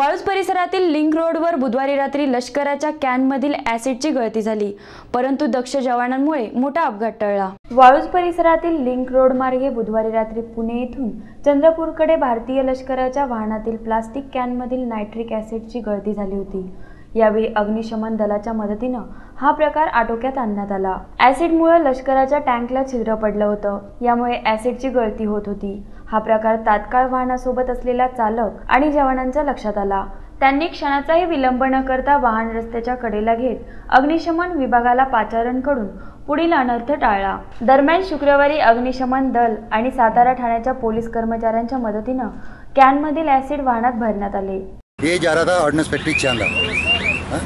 वाळूज परिसरातील लिंक रोडवर बुधवारी रात्री लष्कराच्या कॅनमधील ॲसिडची गळती झाली. परंतु दक्ष जवानांमुळे मोठा अपघात टळला. वाळूज परिसरातील लिंक रोड मार्गे बुधवारी रात्री पुणे येथून चंद्रपूरकडे भारतीय लष्कराच्या वाहनातील प्लास्टिक कॅनमधील नायट्रिक ॲसिडची गळती झाली होती. यावेळी अग्निशमन दलाच्या मदतीनं हा प्रकार आटोक्यात आणण्यात आला. ॲसिडमुळे लष्कराच्या टँकला छिद्र पडलं होतं. यामुळे ॲसिडची गळती होत होती. हा प्रकार तात्काळ वाहनासोबत असलेल्या चालक आणि जवानांच्या लक्षात आला. त्यांनी क्षणाचाही विलंब न करता वाहन रस्त्याच्या कडेला घेत अग्निशमन विभागाला पाचारण करून पुढील अनर्थ टाळला. दरम्यान शुक्रवारी अग्निशमन दल आणि सातारा ठाण्याच्या पोलीस कर्मचाऱ्यांच्या मदतीनं कॅनमधील ॲसिड वाहनात भरण्यात आले. ये जा रहा था ऑर्डनेंस फैक्ट्री चांदा.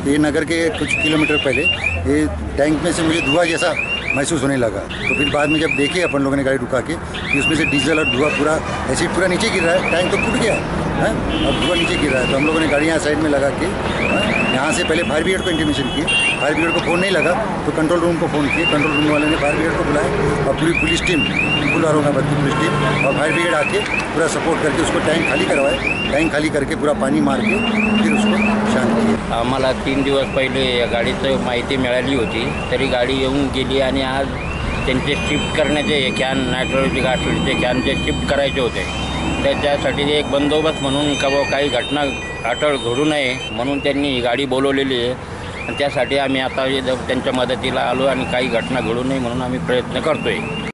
ये नगर के कुछ किलोमीटर पहले. ये टैंक में से मुझे धुआं जैसा महसूस होने लगा। तो फिर बाद में जब देखे अपन लोगों ने गाड़ी रुका के कि उसमें से डीजल और धुआँ पूरा ऐसे पूरा नीचे गिर रहा है टैंक तो टूट गया है? अब धुआँ नीचे गिर रहा है तो हम लोगों ने गाड़ी यहाँ साइड में लगा के हाँ, यहाँ से पहले फायर ब्रिगेड को इंटीमेशन किए फायर ब्रिगेड को फ़ोन नहीं लगा तो कंट्रोल रूम को फ़ोन किए कंट्रोल रूम वाले ने फायर ब्रिगेड को बुलाया और पूरी पुलिस टीम फुल औरंगाबाद की पुलिस टीम और फायर ब्रिगेड आके पूरा सपोर्ट करके उसको टैंक खाली करवाए टैंक खाली करके पूरा पानी मार के फिर उसको शांत आम्हाला तीन दिवस पहिले या गाडीचं माहिती मिळाली होती. तरी गाडी येऊन गेली आणि आज त्यांचे शिफ्ट करण्याचे हे कॅन नायट्रोजन ॲसिडचे कॅन जे शिफ्ट करायचे होते. त्याच्यासाठी एक बंदोबस्त म्हणून का बुवा काही घटना अटळ घडू नये म्हणून त्यांनी ही गाडी बोलवलेली आहे. आणि त्यासाठी आम्ही आता त्यांच्या मदतीला आलो आणि काही घटना घडू नये म्हणून आम्ही प्रयत्न करतो